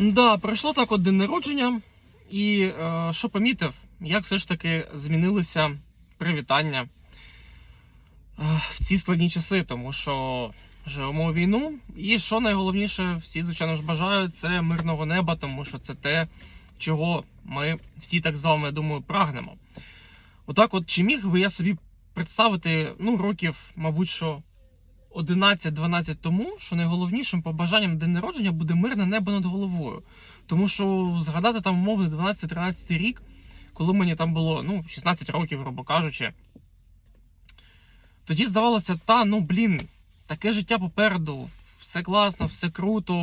Да, пройшло так от день народження, і е, що помітив, як все ж таки змінилися привітання е, в ці складні часи, тому що живемо війну. І що найголовніше, всі, звичайно ж, бажають це мирного неба, тому що це те, чого ми всі так з вами, думаю, прагнемо. Отак, от чи міг би я собі представити ну, років, мабуть, що 11-12 тому, що найголовнішим побажанням день народження буде мирне небо над головою. Тому що згадати там умовно 12-13 рік, коли мені там було ну, 16 років, грубо кажучи, тоді здавалося, та ну блін, таке життя попереду, все класно, все круто,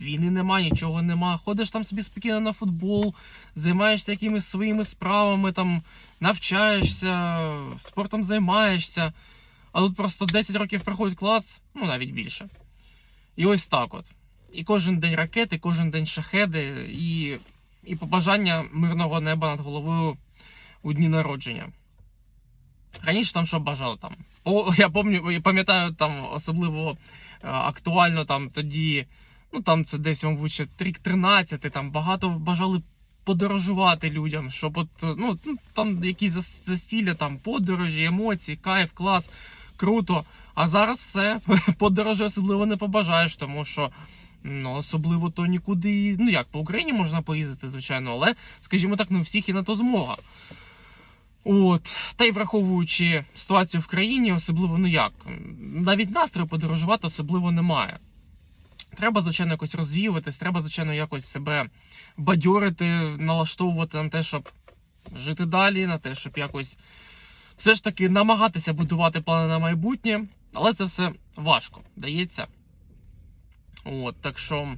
війни нема, нічого нема. Ходиш там собі спокійно на футбол, займаєшся якимись своїми справами, там навчаєшся, спортом займаєшся. А тут просто 10 років проходить клац, ну навіть більше. І ось так от. І кожен день ракети, кожен день шахеди, і, і побажання мирного неба над головою у дні народження. Раніше там що бажали там. О, я пам'ятаю, пам'ятаю там особливо е, актуально там тоді, ну там це десь, мабуть, ще рік 13, там багато бажали подорожувати людям, щоб от, ну, ну там якісь зас- засілля, там подорожі, емоції, кайф, клас, круто. А зараз все, подорожі особливо не побажаєш, тому що ну, особливо то нікуди. Ну як, по Україні можна поїздити, звичайно, але, скажімо так, не у всіх є на то змога. От, та й враховуючи ситуацію в країні, особливо ну як, навіть настрою подорожувати особливо немає. Треба, звичайно, якось розвіюватись, треба, звичайно, якось себе бадьорити, налаштовувати на те, щоб жити далі, на те, щоб якось все ж таки намагатися будувати плани на майбутнє, але це все важко дається. От, так що,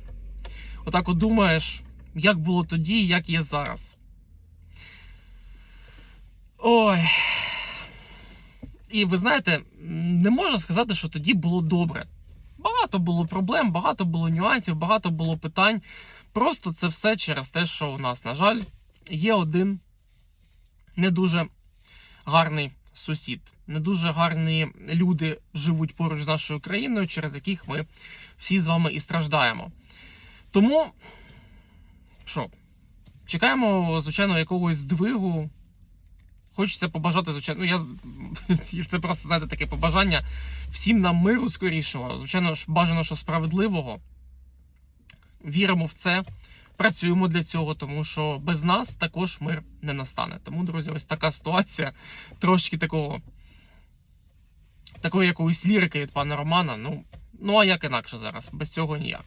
отак от думаєш, як було тоді, як є зараз. Ой. І ви знаєте, не можна сказати, що тоді було добре. Багато було проблем, багато було нюансів, багато було питань. Просто це все через те, що у нас, на жаль, є один не дуже гарний сусід. Не дуже гарні люди живуть поруч з нашою країною, через яких ми всі з вами і страждаємо. Тому, що, чекаємо, звичайно, якогось здвигу. Хочеться побажати, звичайно, ну я це просто знаєте таке побажання всім нам миру скорішого. Звичайно ж, бажано, що справедливого. Віримо в це, працюємо для цього, тому що без нас також мир не настане. Тому, друзі, ось така ситуація. Трошки такого. Такої якоїсь лірики від пана Романа. Ну, ну а як інакше зараз? Без цього ніяк.